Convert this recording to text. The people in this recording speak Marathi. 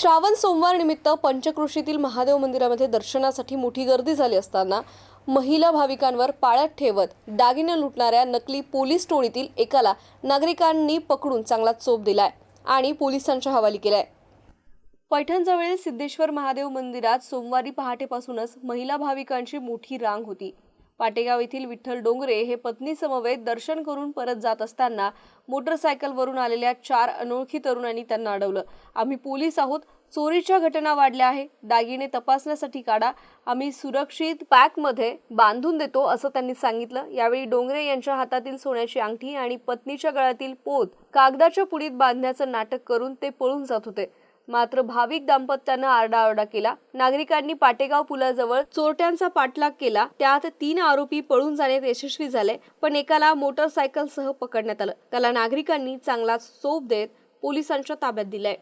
श्रावण सोमवार निमित्त पंचकृषीतील महादेव मंदिरामध्ये दर्शनासाठी मोठी गर्दी झाली असताना महिला भाविकांवर पाळत ठेवत दागिने लुटणाऱ्या नकली पोलीस टोळीतील एकाला नागरिकांनी पकडून चांगला चोप दिलाय आणि पोलिसांच्या हवाली केलाय. पैठणजवळील सिद्धेश्वर महादेव मंदिरात सोमवारी पहाटेपासूनच महिला भाविकांची मोठी रांग होती. पाटेगाव येथील विठ्ठल डोंगरे हे पत्नी समवेत दर्शन करून परत जात असताना मोटरसायकलवरून आलेल्या चार अनोळखी तरुणांनी त्यांना अडवलं. आम्ही पोलीस आहोत. चोरीच्या घटना वाढल्या आहे. दागिने तपासण्यासाठी काढा. आम्ही सुरक्षित पॅकमध्ये बांधून देतो असं त्यांनी सांगितलं. यावेळी डोंगरे यांच्या हातातील सोन्याची अंगठी आणि पत्नीच्या गळ्यातील पोत कागदाच्या पुडीत बांधण्याचं नाटक करून ते पळून जात होते. मात्र भाविक दाम्पत्यानं आरडाओरडा केला. नागरिकांनी पाटेगाव पुलाजवळ चोरट्यांचा पाठलाग केला. त्यात तीन आरोपी पळून जाण्यात यशस्वी झाले पण एकाला मोटरसायकलसह पकडण्यात आलं. त्याला नागरिकांनी चांगलाच चोप देत पोलिसांच्या ताब्यात दिलाय.